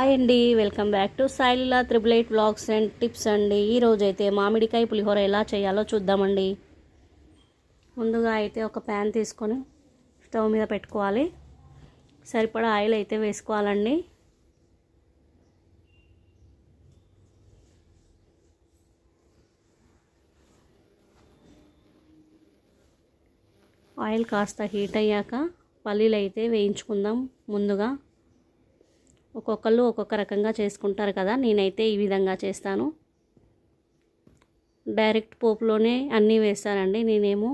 Hi అండి welcome back to Saileela triple eight blogs and tips అండి. ఈరోజు అయితే మామిడికాయ పులిహోర ఎలా చేయాలో చూద్దామండి. ముందుగా అయితే ఒక ప్యాన్ తీసుకొని స్టవ్ మీద పెట్టుకోవాలి. సరిపడా ఆయిల్ అయితే వేసుకోవాలండి. ఆయిల్ కాస్త హీట్ అయ్యాక పల్లీలు అయితే వేయించుకుందాం ముందుగా. ఒక్కొక్కళ్ళు ఒక్కొక్క రకంగా చేసుకుంటారు కదా. నేనైతే ఈ విధంగా చేస్తాను. డైరెక్ట్ పోపులోనే అన్నీ వేస్తానండి. నేనేమో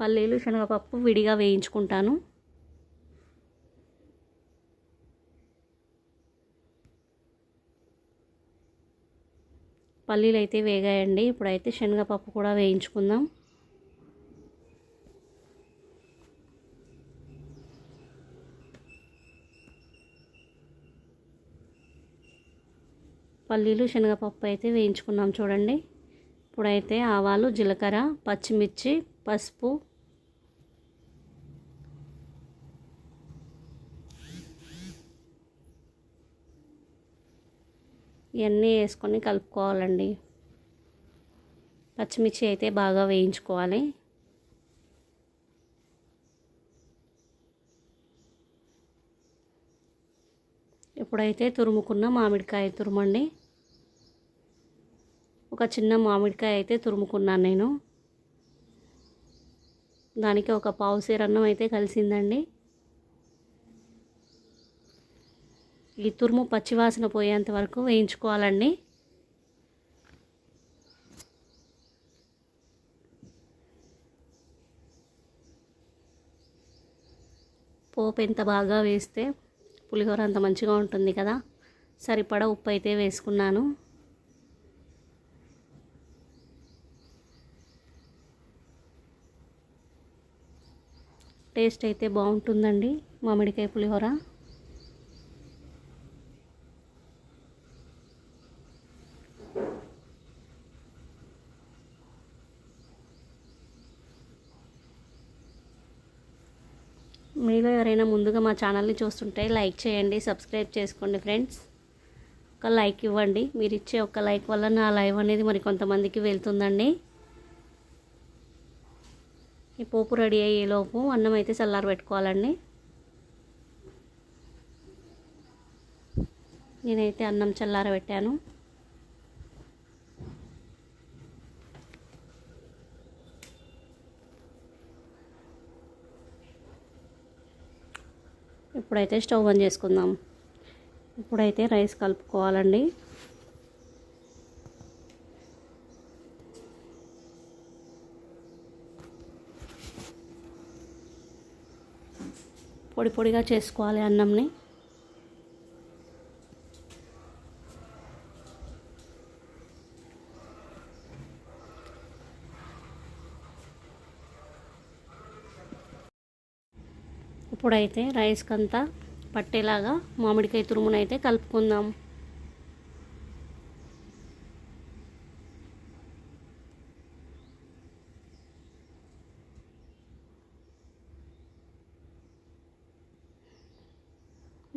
పల్లీలు శనగపప్పు విడిగా వేయించుకుంటాను. పల్లీలు అయితే వేగాయండి. ఇప్పుడైతే శనగపప్పు కూడా వేయించుకుందాం. పల్లీలు శనగపప్పు అయితే వేయించుకున్నాం చూడండి. ఇప్పుడైతే ఆవాలు జీలకర్ర పచ్చిమిర్చి పసుపు. ఇవన్నీ వేసుకొని కలుపుకోవాలండి. పచ్చిమిర్చి అయితే బాగా వేయించుకోవాలి. ఇప్పుడైతే తురుముకున్న మామిడికాయ తురుమండి. ఒక చిన్న మామిడికాయ అయితే తురుముకున్నాను నేను. దానికి ఒక పావు అన్నం అయితే కలిసిందండి. ఈ తురుము పచ్చివాసన పోయేంత వరకు వేయించుకోవాలండి. పోపు ఎంత బాగా వేస్తే పులిహోర అంత మంచిగా ఉంటుంది కదా. సరిపడా ఉప్పు అయితే వేసుకున్నాను. టేస్ట్ అయితే బాగుంటుందండి మామిడికాయ పులిహోర. మీలో ఎవరైనా ముందుగా మా ఛానల్ని చూస్తుంటే లైక్ చేయండి సబ్స్క్రైబ్ చేసుకోండి ఫ్రెండ్స్. ఒక లైక్ ఇవ్వండి. మీరు ఇచ్చే ఒక లైక్ వల్ల నా లైవ్ అనేది మరి కొంతమందికి వెళ్తుందండి. ఈ పోపు రెడీ అయ్యేలోపు అన్నం అయితే చల్లారి పెట్టుకోవాలండి. నేనైతే అన్నం చల్లార పెట్టాను. ఇప్పుడైతే స్టవ్ ఆన్ చేసుకుందాం. ఇప్పుడైతే రైస్ కలుపుకోవాలండి. పొడి పొడిగా చేసుకోవాలి అన్నంని. ఇప్పుడైతే రైస్కి అంతా పట్టేలాగా మామిడికాయ తురుమునైతే కలుపుకుందాం.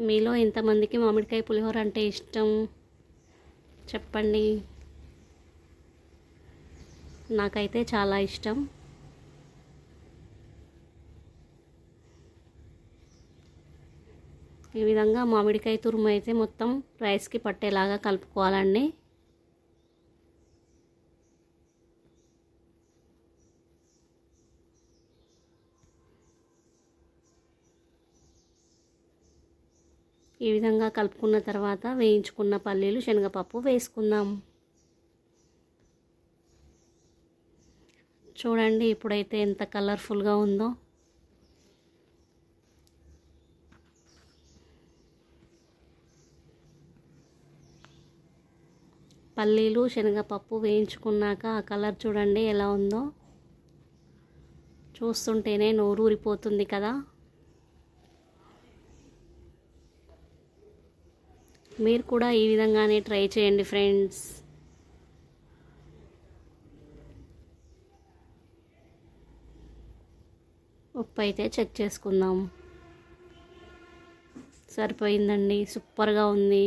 మీలో ఎంతమందికి మామిడికాయ పులిహోర అంటే ఇష్టం? చెప్పండి. నాకైతే చాలా ఇష్టం. ఈ విధంగా మామిడికాయ తురుము అయితే మొత్తం రైస్కి పట్టేలాగా కలుపుకోవాలండి. ఈ విధంగా కలుపుకున్న తర్వాత వేయించుకున్న పల్లీలు శనగపప్పు వేసుకుందాం. చూడండి ఇప్పుడైతే ఎంత కలర్ఫుల్గా ఉందో. పల్లీలు శనగపప్పు వేయించుకున్నాక ఆ కలర్ చూడండి ఎలా ఉందో. చూస్తుంటేనే నోరు ఊరిపోతుంది కదా. మీరు కూడా ఈ విధంగానే ట్రై చేయండి ఫ్రెండ్స్. ఉప్పు అయితే చెక్ చేసుకుందాం. సరిపోయిందండి. సూపర్గా ఉంది.